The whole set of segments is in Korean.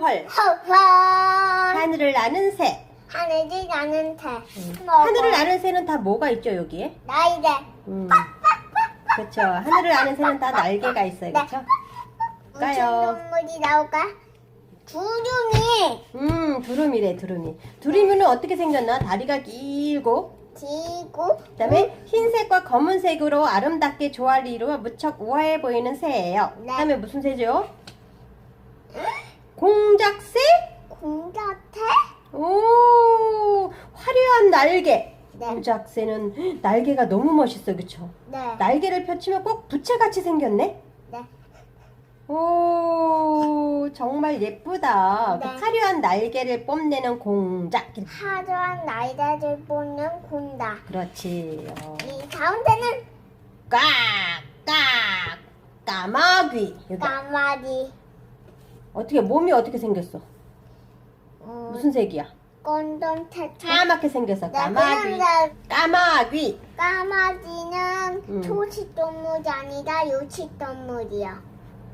헐헐 헐헐 하늘을 나는 새 하늘이 나는 새 하늘을 나는 새는 다 뭐가 있죠 여기에? 나이래 음. 그렇죠 하늘을 나는 새는 다 날개가 있어요 그렇죠? 무슨 까요. 동물이 나올까? 구름이 음 두루미래 두루미 두루미는 어떻게 생겼나? 다리가 길고 지고 그다음에 흰색과 검은색으로 아름답게 조화리로 무척 우아해 보이는 새예요. 네. 그다음에 무슨 새죠? 공작새? 공자태 오 화려한 날개. 네. 공작새는 날개가 너무 멋있어, 그쵸? 네. 날개를 펼치면 꼭 부채같이 생겼네. 네. 오 정말 예쁘다. 그 네. 화려한 날개를 뽐내는 공작. 하루한 나이다를 보는 곤다 그렇지. 어. 이 가운데는 깍! 깍! 까마귀. 까마귀 어떻게 몸이 어떻게 생겼어? 어, 무슨 색이야? 건동태 까맣게 생겼어. 네, 까마귀. 그런데 까마귀. 까마귀는 음. 초식동물이 아니라 육식동물이요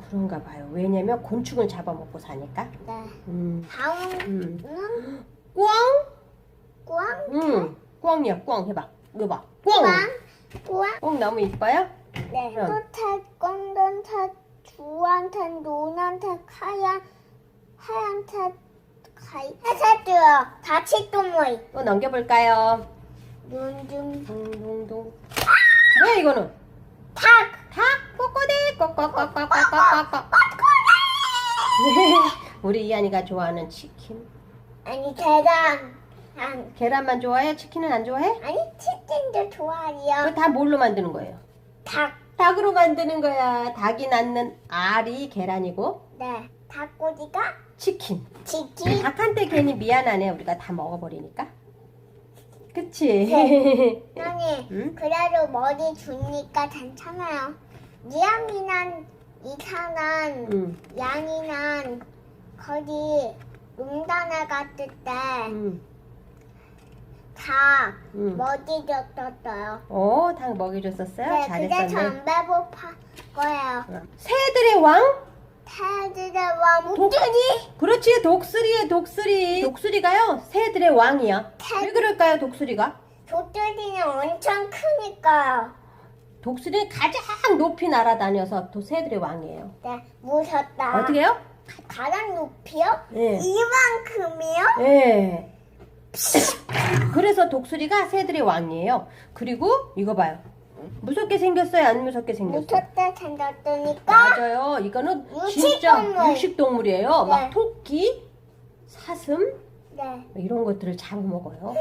그런가 봐요. 왜냐면 곤충을 잡아먹고 사니까. 네 음. 다음은 음. 꽝? 꽝 응. 꽝이야. 꽝 해봐. 이거 봐. 꽝. 꽝 꽝꽝 너무 이뻐요? 네 응. 토탈 건동태 주황태 노란태 하얀 하얀태 가이 해세도요 다치동물 또 넘겨볼까요? 눈좀 둥둥둥. 뭐야 이거는? 탁 닭? 꼬꼬대? 꼬꼬꼬꼬꼬꼬꼬. 우리 이한이가 좋아하는 치킨. 아니 계란 안 계란만 좋아해? 치킨은 안 좋아해? 아니 치킨도 좋아해요 그거 다 뭘로 만드는 거예요? 닭 닭으로 만드는 거야. 닭이 낳는 알이 계란이고 네, 닭고기가 치킨. 치킨 닭한테 괜히 미안하네. 우리가 다 먹어버리니까. 그치? 아니 응? 그래도 머리 주니까 괜찮아요 니양이난 이상한 응. 양이난 거기 농단에 갔을 때 응. 다 응. 머리 줬었어요 오, 닭 먹여줬었어요? 네 그게 잘했었네. 전 배고파 거예요 새들의 왕? 태들의 왕 목들이 그렇지, 독수리의 독수리. 독수리가요, 새들의 왕이야. 새- 왜 그럴까요, 독수리가? 도들이는 엄청 크니까요 독수리는 가장 높이 날아다녀서 도 새들의 왕이에요. 네 무섭다 어떻게 해요? 가장 높이요? 예. 이만큼이요? 예. 그래서 독수리가 새들의 왕이에요. 그리고 이거 봐요. 무섭게 생겼어요? 안 무섭게 생겼어요? 무섭게 생겼으니까 맞아요. 이거는 진짜 육식동물. 육식동물이에요. 막 네. 토끼, 사슴 네 이런 것들을 잡아먹어요.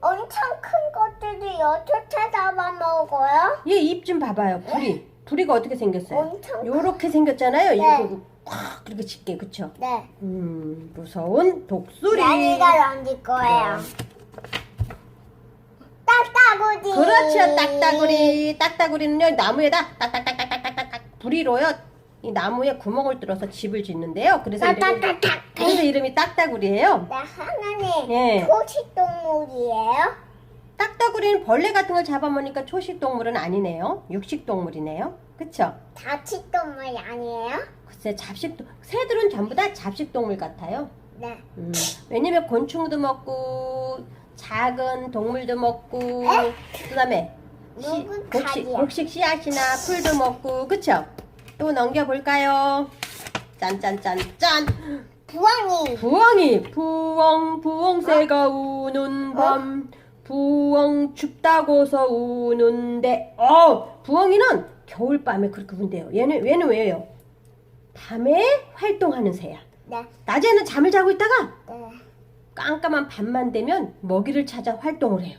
엄청 큰 것들이 어떻게 잡아먹어요? 얘 입 좀 봐봐요. 부리. 부리가 어떻게 생겼어요? 엄청 요렇게 생겼잖아요. 네. 이거 꽉 그렇게 짙게 그쵸? 네 음 무서운 독수리. 양이가 던질 거예요 따따구리 그렇죠. 딱따구리. 딱따구리는요 나무에다 딱딱딱딱딱딱딱 부리로요. 이 나무에 구멍을 뚫어서 집을 짓는데요. 그래서 이름이, 그래서 이름이 딱따구리예요. 네 하나님 예. 초식 동물이에요? 딱따구리는 벌레 같은 걸 잡아먹으니까 초식 동물은 아니네요. 육식 동물이네요. 그쵸? 다치동물 아니에요? 글쎄 잡식 동- 새들은 전부 다 잡식 동물 같아요. 네 음, 왜냐면 곤충도 먹고 작은 동물도 먹고 그다음에 씨- 누구 곡식 가지야? 곡식 씨앗이나 풀도 먹고 그쵸? 또 넘겨 볼까요? 짠짠짠짠 부엉이 부엉이 부엉 부엉새가 우는 밤 부엉 춥다고서 우는데 어 부엉이는 겨울밤에 그렇게 운대요. 얘는 얘는 왜요? 밤에 활동하는 새야. 네. 낮에는 잠을 자고 있다가 네. 깜깜한 밤만 되면 먹이를 찾아 활동을 해요.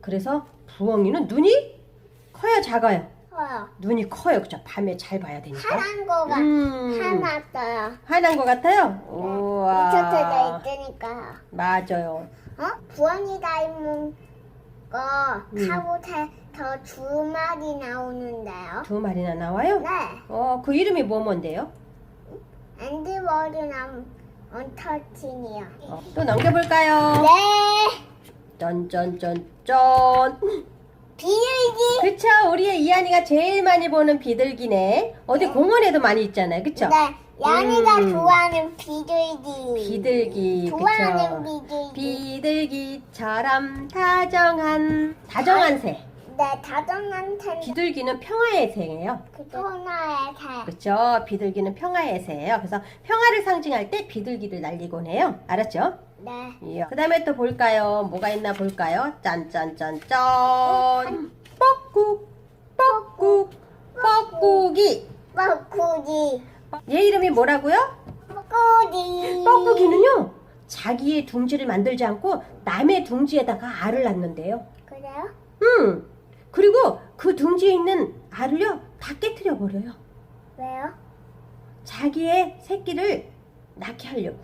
그래서 부엉이는 눈이 커요 작아요? 커요. 눈이 커요 그죠 밤에 잘 봐야 되니까. 파란 거가 음. 하나 떠요? 화난 것 같아요? 네. 우와. 미쳐져 있으니까요. 맞아요. 어? 부엉이 닮은 거 음. 카봇에 더두 마리 나오는데요. 두 마리나 나와요? 네. 어, 그 이름이 뭐 뭔데요? 앤디 워드랑 언터친이요. 어, 또 넘겨볼까요? 네. 짠짠짠짠. 비둘기. 그쵸, 우리의 이한이가 제일 많이 보는 비둘기네. 어디 공원에도 많이 있잖아요, 그쵸? 네. 양이가 음. 좋아하는 비둘기. 비둘기, 좋아하는 그쵸? 비둘기. 비둘기 처럼 다정한 다정한 새. 네, 다정한 텐 비둘기는 평화의 새예요. 그토나의 새. 그렇죠. 비둘기는 평화의 새예요. 그래서 평화를 상징할 때 비둘기를 날리곤 해요. 알았죠? 네. 그 다음에 또 볼까요? 뭐가 있나 볼까요? 짠짠짠짠. 뻐꾹, 뻐꾹, 뻐꾹이. 뻐꾸기. 얘 이름이 뭐라고요? 뻐꾸기. 뻐꾹이는요. 자기의 둥지를 만들지 않고 남의 둥지에다가 알을 낳는데요. 그래요? 음. 그리고 그 둥지에 있는 알을요. 다 깨뜨려 버려요. 왜요? 자기의 새끼를 낳게 하려고.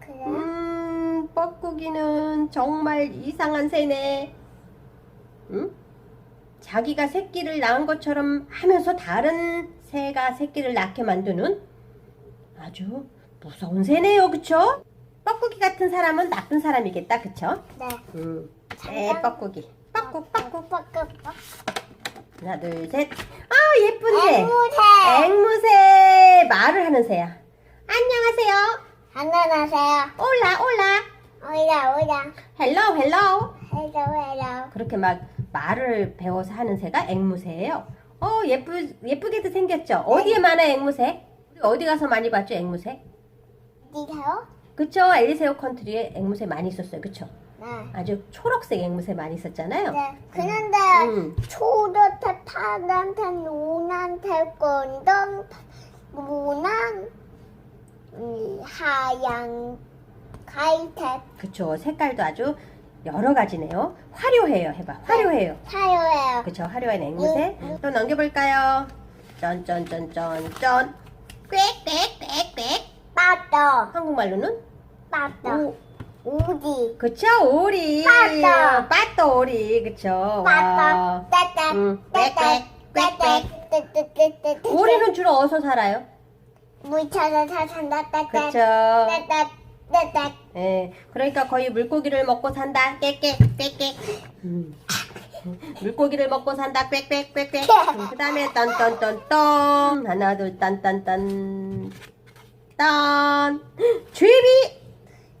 그래요? 음, 뻐꾸기는 정말 이상한 새네. 응? 자기가 새끼를 낳은 것처럼 하면서 다른 새가 새끼를 낳게 만드는 아주 무서운 새네요, 그쵸? 뻐꾸기 같은 사람은 나쁜 사람이겠다, 그쵸? 네. 음, 새 뻐꾸기. 뻐꾸, 뻐꾸. 뻐꾸. 하나, 둘, 셋. 아, 예쁜 새. 앵무새. 앵무새. 말을 하는 새야. 안녕하세요. 안녕하세요. 올라, 올라. 오라 오라. 헬로, 헬로. 헬로 헬로. 그렇게 막 말을 배워서 하는 새가 앵무새예요. 어 예쁘 예쁘게도 생겼죠. 어디에 많아 앵무새? 우리 어디 가서 많이 봤죠 앵무새? 어디세요? 그쵸 엘리세오 컨트리에 앵무새 많이 있었어요. 그쵸? 네. 아주 초록색 앵무새 많이 있었잖아요. 네. 그런데 음. 초록색, 파란색, 노란색, 건동, 노란, 음, 하얀, 갈색, 그쵸 색깔도 아주 여러 가지네요. 화려해요. 해봐. 화려해요. 사요예요. 그쵸 화려한 앵무새. 또 넘겨볼까요? 쩐쩐쩐쩐쩐. 꽥꽥꽥꽥. 빠떠, 한국말로는 빠떠, 오, 우디, 그쵸 오리 빠따. 빠따 오리 그쵸 빠떠, 음, 따따, 따따, 따따 따따. 오리는 주로 어디서 살아요? 물 찾아 찾아다 따따, 그쵸 따따, 따따. 예 그러니까 거의 물고기를 먹고 산다. 깨깨 깨깨 음. 물고기를 먹고 산다. 꽥꽥꽥꽥 그 다음에 딴딴딴딴 하나 둘 딴딴딴. 딴. 제비!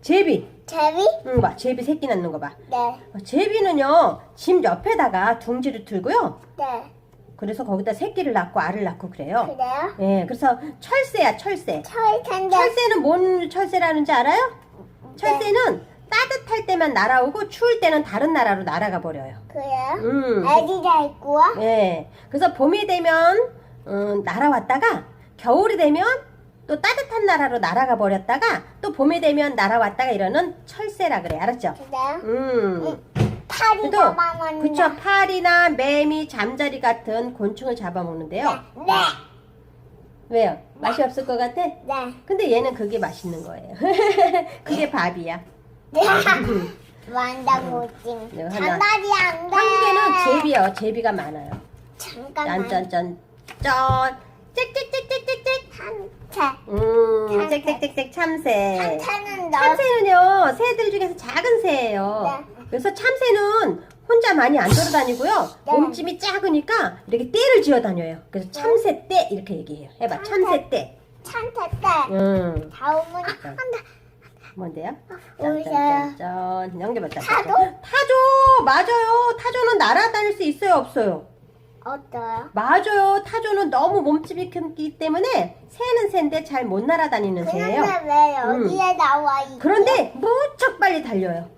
제비. 제비? 응 봐. 제비 새끼 낳는 거 봐. 네, 제비는요 집 옆에다가 둥지를 틀고요. 네. 그래서 거기다 새끼를 낳고 알을 낳고 그래요. 그래요? 예, 그래서 철새야, 철새. 철 텐데. 철새는 뭔 철새라는지 알아요? 철새는 따뜻할 때만 날아오고 추울 때는 다른 나라로 날아가 버려요. 그래요? 음. 애기가 있고. 예. 그래서 봄이 되면 음, 날아왔다가 겨울이 되면 또 따뜻한 나라로 날아가 버렸다가 또 봄이 되면 날아왔다가 이러는 철새라 그래. 알았죠? 그래요? 음. 팔 이 그래도 잡아먹는다. 그쵸 파리나 매미, 잠자리 같은 곤충을 잡아먹는데요. 네, 왜요? 맛이 없을 것 같아? 네. 근데 얘는 그게 맛있는 거예요. 그게 밥이야. 네. 완전 못임. 네, 하나. 장난이 안 돼. 한국에는 제비요. 제비가 많아요. 잠깐만. 짠짠짠 짠. 짹짹짹짹짹짹. 한채. 음, 참새. 짹짹짹짹 참새. 한채는 너. 참새는요, 새들 중에서 작은 새예요. 네. 그래서 참새는 혼자 많이 안 돌아다니고요. 네. 몸집이 작으니까 이렇게 떼를 지어 다녀요. 그래서 참새 떼 이렇게 얘기해요. 해봐, 참새 떼. 찬태 때. 음, 다음은 한다. 뭔데요? 오세요. 짠짠짠. 넘겨봤다. 타조? 타조! 맞아요. 타조는 날아다닐 수 있어요, 없어요? 어때요? 맞아요. 타조는 너무 몸집이 크기 때문에 새는 새인데 잘 못 날아다니는 새예요. 그런데 왜 여기에 나와 있지? 그런데 무척 빨리 달려요.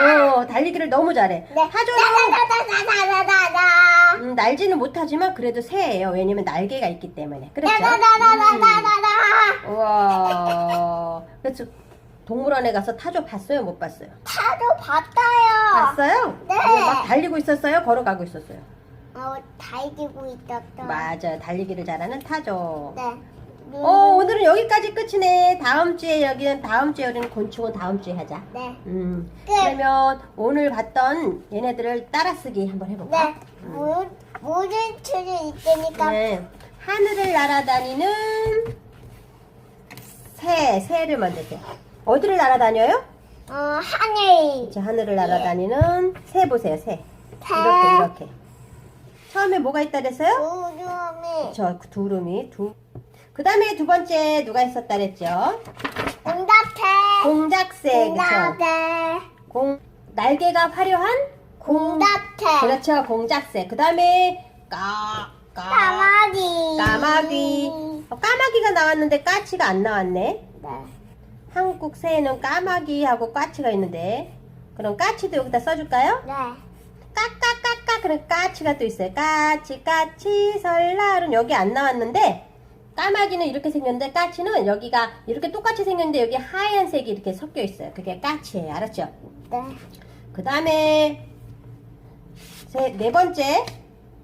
어, 달리기를 너무 잘해. 네. 타조는 다다다다다다다. 음, 날지는 못하지만 그래도 새예요. 왜냐면 날개가 있기 때문에. 그렇죠? 음. 우와. 그래서 동물원에 가서 타조 봤어요? 못 봤어요? 타도 봤어요. 봤어요? 네. 어, 막 달리고 있었어요? 걸어가고 있었어요? 어, 달리고 있었어. 맞아요. 달리기를 잘하는 타조. 네. 어, 오늘은 여기까지 끝이네. 다음 주에 여기는 다음 주에 우리는 곤충은 다음 주에 하자. 네. 음. 끝. 그러면 오늘 봤던 얘네들을 따라쓰기 한번 해볼까? 네. 모, 모든 틀이 있으니까 네. 하늘을 날아다니는 새, 새를 먼저 세. 어디를 날아다녀요? 어, 하늘. 자, 하늘을 날아다니는 새 보세요, 새. 새. 이렇게, 이렇게. 처음에 뭐가 있다 그랬어요? 구름이 저 두루미 두. 그 다음에 두 번째 누가 있었다 그랬죠? 공답해 공작새 그쵸? 공답해 공 날개가 화려한 공답해 그렇죠 공작새. 그 다음에 까 까. 까마귀 까마귀. 어, 까마귀가 나왔는데 까치가 안 나왔네. 네. 한국 새에는 까마귀하고 까치가 있는데 그럼 까치도 여기다 써줄까요? 네. 까까까까 그럼 까치가 또 있어요. 까치 까치 설날은 여기 안 나왔는데 까마귀는 이렇게 생겼는데 까치는 여기가 이렇게 똑같이 생겼는데 여기 하얀색이 이렇게 섞여 있어요. 그게 까치예요. 알았죠? 네. 그 다음에 네 번째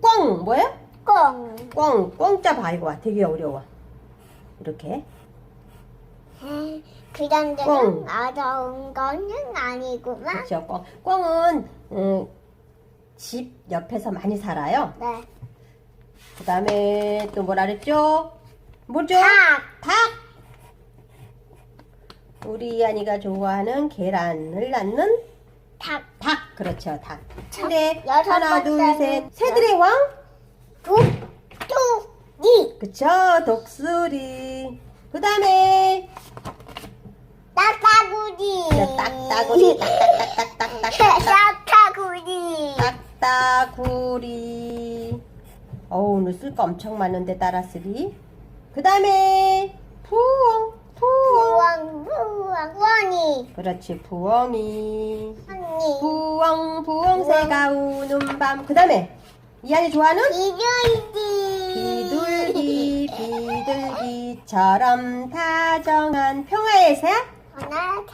꽁 뭐예요? 꽁. 꽁 꽁자 봐 이거 봐. 되게 어려워. 이렇게 에이, 그런 꽁. 데는 어려운 거는 아니구만. 그렇죠. 꽁 꽁은 음, 집 옆에서 많이 살아요. 네. 그 다음에 또 뭐라 그랬죠? 뭐죠? 닭. 닭! 우리 이한이가 좋아하는 계란을 낳는 닭. 닭. 그렇죠, 닭. 근데 여섯 하나, 둘, 번째는 셋. 새들의 왕? 뚜. 니. 그쵸, 독수리. 그 다음에 따따구리. 딱따구리, 딱딱딱딱딱딱. 따따구리. 딱따구리. 어우, 오늘 쓸 거 엄청 많은데 따라쓰기. 그 다음에 부엉, 부엉. 부엉, 부엉, 부엉이. 그렇지, 부엉이. 언니. 부엉 부엉 새가 우는 밤. 그 다음에 이한이 좋아하는 비둘기. 비둘기 비둘기처럼 다정한 평화의 새. 하나,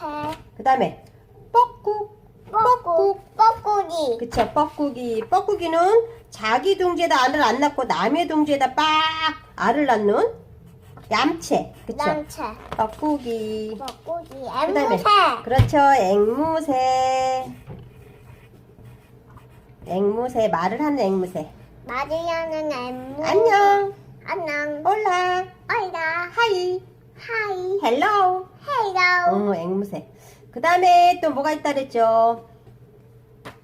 그 다음에 뻐꾹 뻐꾹. 뻐꾸기. 그쵸 뻐꾸기 뻐꾸기는 자기 둥지에다 알을 안 낳고 남의 둥지에다 빡 알을 낳는 얌체 그쵸. 뻐꾸기 뻐꾸기. 그다음에 앵무새. 그렇죠 앵무새 앵무새 말을 하는 앵무새 마리아는 앵무. 안녕 안녕. 올라 어이다. 하이 하이. 헬로 헬로. 어 앵무새 그 다음에 또 뭐가 있다 그랬죠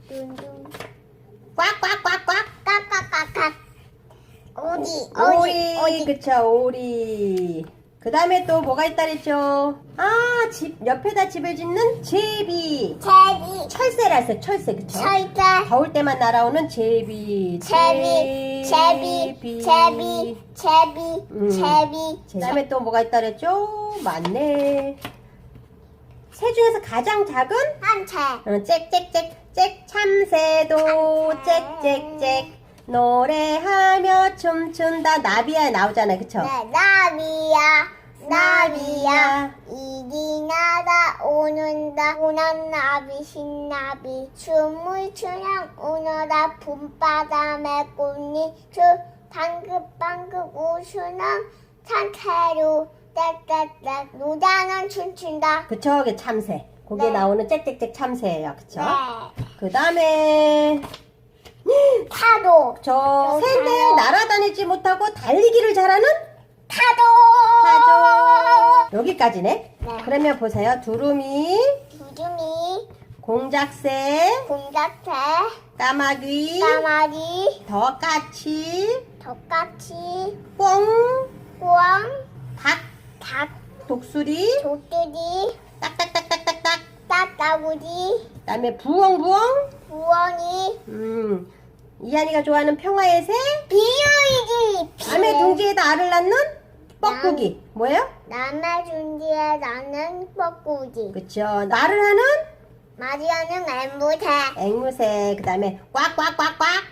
둥둥. 꽉꽉꽉꽉 까까까까. 오리. 오리, 오리. 그쵸 오리 그 다음에 또 뭐가 있다 그랬죠 아 집 옆에다 집을 짓는 제비 제비. 철새라 했어요 철새 그쵸 철새. 더울 때만 날아오는 제비 제비. 제비. 제비. 제비. 음. 제비. 그 다음에 또 뭐가 있다 그랬죠 많네 새 중에서 가장 작은 한채. 어, 짹짹짹 짹 참새도 짹짹짹 노래하며 춤춘다 나비야 나오잖아요 그쵸 네, 나비야. 나비야. 이리 나다 오는다. 오는 나비 신나비. 춤을 추냥 오너라 봄바람에 꽃잎. 주 방긋방긋 웃으는 산채로 떼떼떼 노다는 춤춘다. 그쵸 그 참새 거기에 네. 나오는 짹짹짹 참새예요 그쵸 네. 그 다음에 타도. 저 타요. 날아다니지 못하고 달리기를 잘하는 타도. 타조 여기까지네 네. 그러면 보세요 두루미 두둥이. 공작새 공작새. 까마귀 까마귀. 덕같이. 뽕 우왕. 닭, 닭. 독수리, 조뚜리. 딱딱딱딱딱딱. 따따구리. 그다음에 부엉부엉. 우엉이. 음, 이한이가 좋아하는 평화의 새. 비유이지. 남의 둥지에다 알을 낳는 뻐꾸기. 뭐예요? 남의 준지에 나는 뻐꾸기. 그쵸. 말을 하는 마리아는 앵무새. 앵무새. 그다음에 꽉꽉꽉꽉.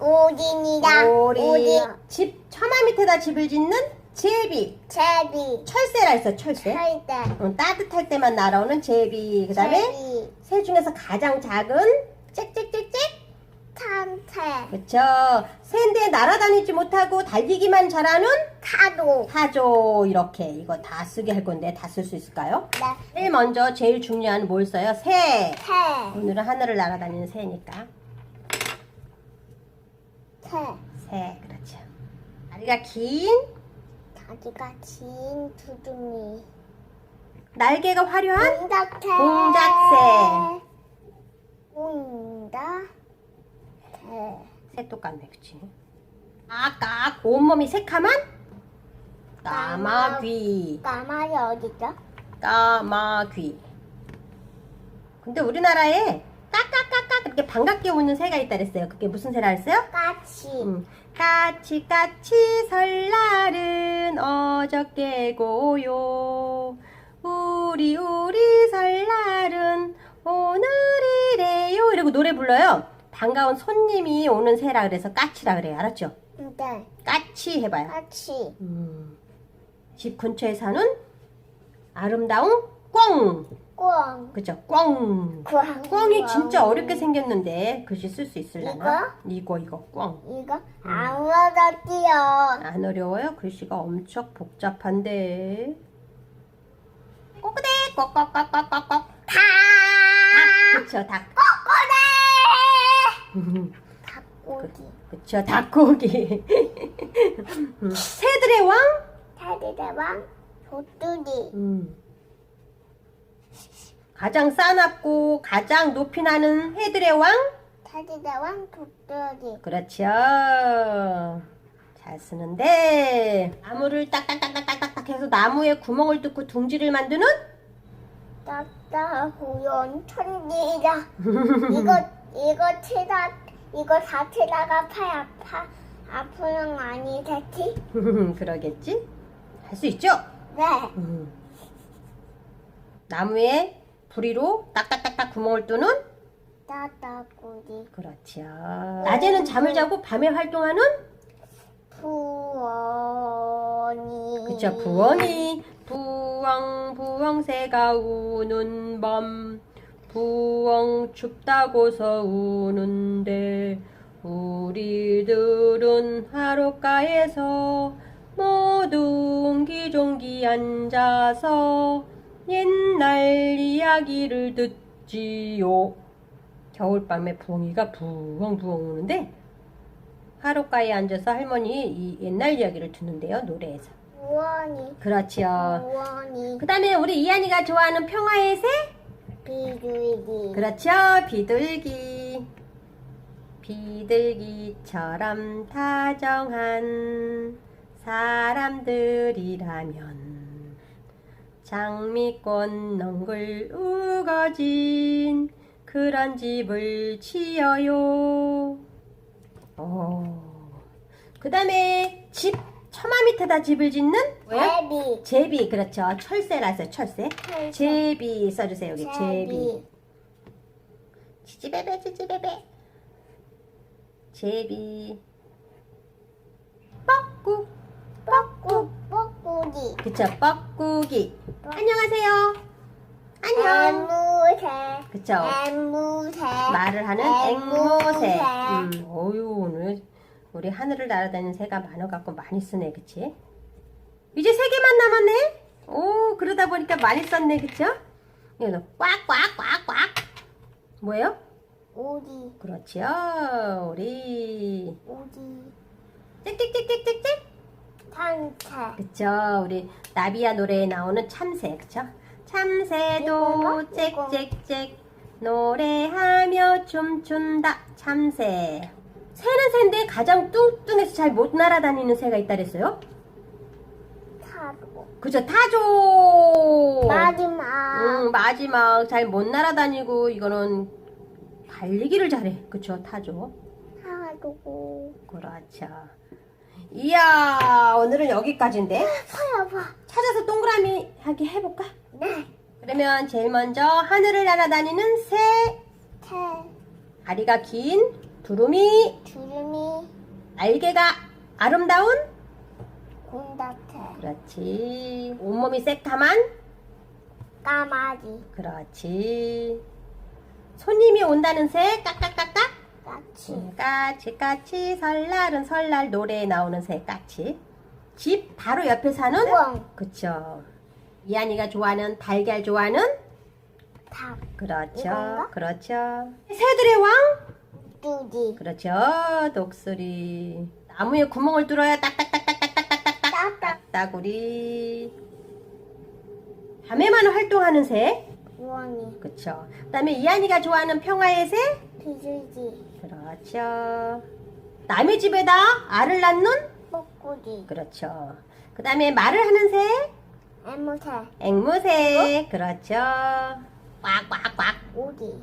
오딘이다. 오리. 집 처마 밑에다 집을 짓는 제비. 제비. 철새라 했어. 철새. 철대. 어, 따뜻할 때만 날아오는 제비. 그 다음에 제비. 새 중에서 가장 작은 짹짹짹짹. 참새. 그쵸. 새인데 날아다니지 못하고 달리기만 잘하는 타도. 타조 이렇게 이거 다 쓰게 할 건데 다 쓸 수 있을까요? 네. 제일 먼저 제일 중요한 뭘 써요? 새. 새. 오늘은 하늘을 날아다니는 새니까 새. 새 그렇죠. 다리가 긴 다리가 긴 두둥이. 날개가 화려한 공작새. 공작새. 공작. 새. 새 똑같네, 그치? 아까 온몸이 새카만 까마귀. 까마귀 어디죠? 까마귀. 근데 우리나라에 그렇게 반갑게 웃는 새가 있다 그랬어요. 그게 무슨 새라 했어요? 까치. 음. 까치 까치 설날은 어저께고요. 우리 우리 설날은 오늘이래요. 이러고 노래 불러요. 반가운 손님이 오는 새라 그래서 까치라 그래요. 알았죠? 네. 까치 해봐요. 까치. 음. 집 근처에 사는 아름다운 꿩. 꽝. 그죠? 꿩. 꽝. 꿩이 진짜 어렵게 생겼는데 글씨 쓸 수 있을라나? 이거 이거 꿩. 이거 안 얻었지요. 안 어려워요? 글씨가 엄청 복잡한데. 꼬꾸대 꺽꺽꺽꺽꺽꺽. 닭. 다. 그쵸 닭. 닭고기. 그쵸 닭고기. 음, 새들의 왕. 타디대왕 도뚜리. 음. 가장 싸납고 가장 높이 나는 해들의 왕. 타디대왕 도뚜리. 그렇죠. 잘 쓰는데 나무를 딱딱딱딱딱딱 해서 나무에 구멍을 뚫고 둥지를 만드는 딱딱고연 천지자. 이거 이거 치다 이거 다 치다가 팔 아파 아프는 거 아니겠지? 그러겠지? 할 수 있죠? 네. 음. 나무에 부리로 딱딱딱딱 구멍을 뚫는? 따따구리. 그렇죠. 낮에는 잠을 자고 밤에 활동하는? 부원이. 그쵸 부엉이. 부엉 부엉 새가 우는 밤. 부엉 춥다고서 우는데 우리들은 하루가에서 모두 옹기종기 앉아서 옛날 이야기를 듣지요 겨울밤에 부엉이가 부엉부엉 우는데 하루가에 앉아서 할머니 이 옛날 이야기를 듣는데요 노래에서 부원이. 그렇지요. 부원이. 그 다음에 우리 이한이가 좋아하는 평화의 새? 비둘기. 그렇죠. 비둘기. 비둘기처럼 다정한 사람들이라면 장미꽃 넝글 우거진 그런 집을 지어요. 어. 그 다음에 집 처마 밑에다 집을 짓는? 뭐야? 제비. 제비 그렇죠. 철새라서 철새. 제비 써주세요 여기 제비. 지지배배 지지배배. 제비. 뻐꾸 뻐꾸 뻐꾸기. 그쵸 뻐꾸기 안녕하세요 안녕 앵무새. 그쵸 앵무새. 말을 하는 앵무새 음, 어유 오늘 우리 하늘을 날아다니는 새가 많아갖고 많이 쓰네 그치 이제 세 개만 남았네 오 그러다 보니까 많이 썼네 그쵸 이거는 꽉꽉 꽉 꽉 뭐예요? 오리. 그렇지요 우리 오리. 짹짹짹짹짹짹 산책. 그쵸? 우리 나비야 노래에 나오는 참새 그쵸? 참새도 이건가? 짹짹짹 노래하며 춤춘다. 참새. 새는 새인데 가장 뚱뚱해서 잘 못 날아다니는 새가 있다 그랬어요? 타고. 그죠 타조! 마지막. 음, 마지막. 잘 못 날아다니고 이거는 달리기를 잘해. 그쵸? 타조. 타고. 그렇죠 이야 오늘은 여기까지인데 봐요, 봐. 찾아서 동그라미 하기 해볼까? 네. 그러면 제일 먼저 하늘을 날아다니는 새 태. 다리가 긴 두루미 주름이. 날개가 아름다운 곤다태. 그렇지 온몸이 새카만 까마귀. 그렇지 손님이 온다는 새 까까까까 까치. 까치 까치 설날은 설날 노래에 나오는 새 까치 집 바로 옆에 사는 우엉. 그쵸 이한이가 좋아하는 달걀 좋아하는 닭. 그렇죠 이건가? 그렇죠 새들의 왕 뚜기. 그렇죠 독수리 나무에 구멍을 뚫어야 딱딱딱딱딱딱딱딱 따딱. 딱따구리 밤에만 활동하는 새 우엉이. 그쵸 그 다음에 이한이가 좋아하는 평화의 새 비둘기. 그렇죠 남의 집에다 알을 낳는? 뻐꾸기. 그렇죠. 그 다음에 말을 하는 새? 애무새. 앵무새. 그렇죠. 꽉꽉꽉. 오리.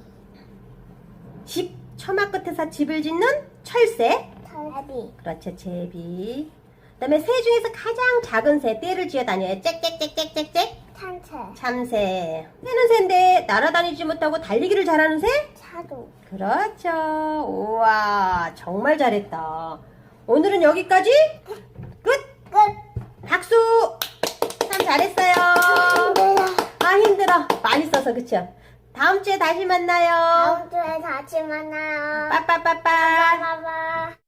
집, 처마 끝에서 집을 짓는 철새? 털비. 그렇죠, 제비. 그 다음에 새 중에서 가장 작은 새, 떼를 쥐어 다녀요. 짹짹짹짹짹짹. 산새. 참새. 새는 새인데 날아다니지 못하고 달리기를 잘하는 새? 차도. 그렇죠. 우와, 정말 잘했다. 오늘은 여기까지? 끝! 끝. 박수! 참 잘했어요. 힘들어. 아, 힘들어. 많이 써서, 그쵸? 다음 주에 다시 만나요. 다음 주에 다시 만나요. 빠빠빠빠. 빠빠.